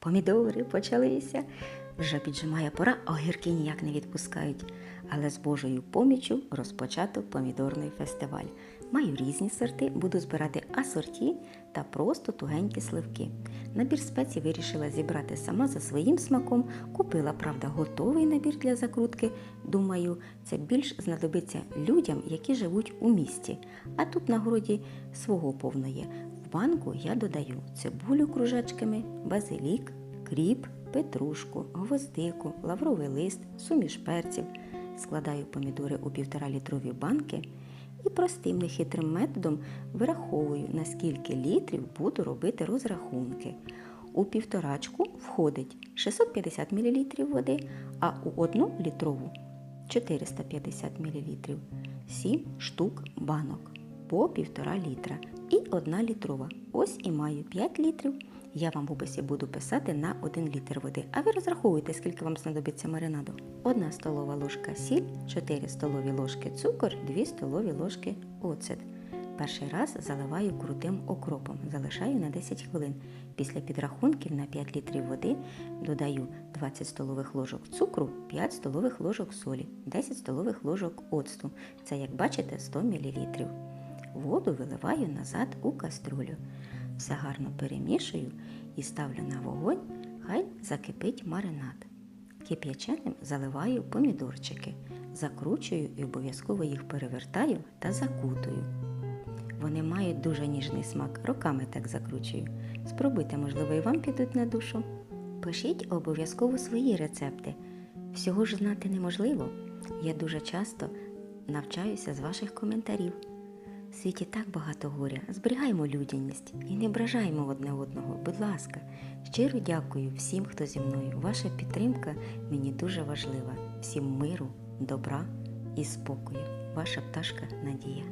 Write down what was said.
Помідори почалися. Вже піджимає пора, огірки ніяк не відпускають. Але з Божою поміччю розпочато помідорний фестиваль. Маю різні сорти, буду збирати асорті та просто тугенькі сливки. Набір спецій вирішила зібрати сама за своїм смаком. Купила, правда, готовий набір для закрутки. Думаю, це більш знадобиться людям, які живуть у місті. А тут на городі свого повно є. В банку я додаю цибулю кружечками, базилік, кріп, петрушку, гвоздику, лавровий лист, суміш перців. Складаю помідори у півтора літрові банки і простим нехитрим методом вираховую, на скільки літрів буду робити розрахунки. У півторачку входить 650 мл води, а у одну літрову 450 мл, 7 штук банок по 1,5 літра і 1 літрова. Ось і маю 5 літрів. Я вам в описі буду писати на 1 літр води, а ви розраховуйте, скільки вам знадобиться маринаду. 1 столова ложка сіль, 4 столові ложки цукор, 2 столові ложки оцет. Перший раз заливаю крутим окропом, залишаю на 10 хвилин. Після підрахунків на 5 літрів води додаю 20 столових ложок цукру, 5 столових ложок солі, 10 столових ложок оцту. Це, як бачите, 100 мл. Воду виливаю назад у каструлю. Все гарно перемішую і ставлю на вогонь, хай закипить маринад. Кип'яченим заливаю помідорчики, закручую і обов'язково їх перевертаю та закутую. Вони мають дуже ніжний смак, роками так закручую. Спробуйте, можливо, і вам підуть на душу. Пишіть обов'язково свої рецепти. Всього ж знати неможливо. Я дуже часто навчаюся з ваших коментарів. Світі так багато горя. Зберігаємо людяність і не ображаємо одне одного. Будь ласка, щиро дякую всім, хто зі мною. Ваша підтримка мені дуже важлива. Всім миру, добра і спокою. Ваша пташка Надія.